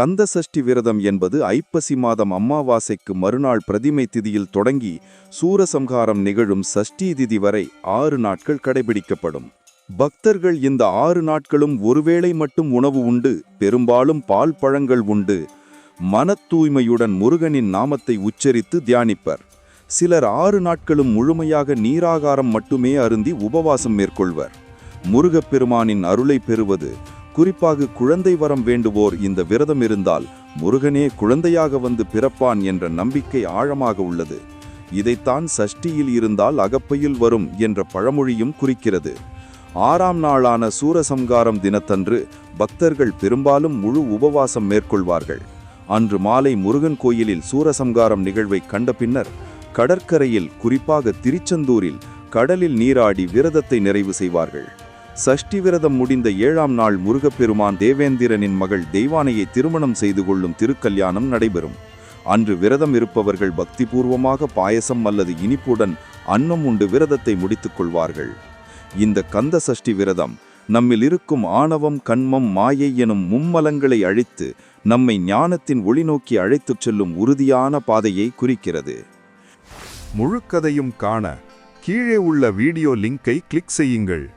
கந்த சஷ்டி விரதம் என்பது ஐப்பசி மாதம் அம்மாவாசைக்கு மறுநாள் பிரதிமை திதியில் தொடங்கி சூரசம்ஹாரம் நிகழும் சஷ்டி திதி வரை ஆறு நாட்கள் கடைபிடிக்கப்படும். பக்தர்கள் இந்த ஆறு நாட்களும் ஒருவேளை மட்டும் உணவு உண்டு பெரும்பாலும் பால் பழங்கள் உண்டு. மன தூய்மையுடன் முருகனின் நாமத்தை உச்சரித்து தியானிப்பர். சிலர் ஆறு நாட்களும் முழுமையாக நீராகாரம் மட்டுமே அருந்தி உபவாசம் மேற்கொள்வர். முருகப்பெருமானின் அருளை பெறுவது குறிப்பாக குழந்தை வரம் வேண்டுவோர் இந்த விரதம் இருந்தால் முருகனே குழந்தையாக வந்து பிறப்பான் என்ற நம்பிக்கை ஆழமாக உள்ளது. இதைத்தான் சஷ்டியில் இருந்தால் அகப்பையில் வரும் என்ற பழமொழியும் குறிக்கிறது. ஆறாம் நாளான சூரசம்காரம் தினத்தன்று பக்தர்கள் பெரும்பாலும் முழு உபவாசம் மேற்கொள்வார்கள். அன்று மாலை முருகன் கோயிலில் சூரசம்காரம் நிகழ்வை கண்ட பின்னர் கடற்கரையில் குறிப்பாக திருச்செந்தூரில் கடலில் நீராடி விரதத்தை நிறைவு செய்வார்கள். சஷ்டி விரதம் முடிந்த ஏழாம் நாள் முருகப்பெருமான் தேவேந்திரனின் மகள் தெய்வானையை திருமணம் செய்து கொள்ளும் திருக்கல்யாணம் நடைபெறும். அன்று விரதம் இருப்பவர்கள் பக்திபூர்வமாக பாயசம் அல்லது இனிப்புடன் அன்னம் உண்டு விரதத்தை முடித்துக் கொள்வார்கள். இந்த கந்த சஷ்டி விரதம் நம்மில் இருக்கும் ஆணவம் கண்மம் மாயை எனும் மும்மலங்களை அழித்து நம்மை ஞானத்தின் ஒளி நோக்கி அழைத்துச் செல்லும் உறுதியான பாதையை குறிக்கிறது. முழுக்கதையும் காண கீழே உள்ள வீடியோ லிங்கை கிளிக் செய்யுங்கள்.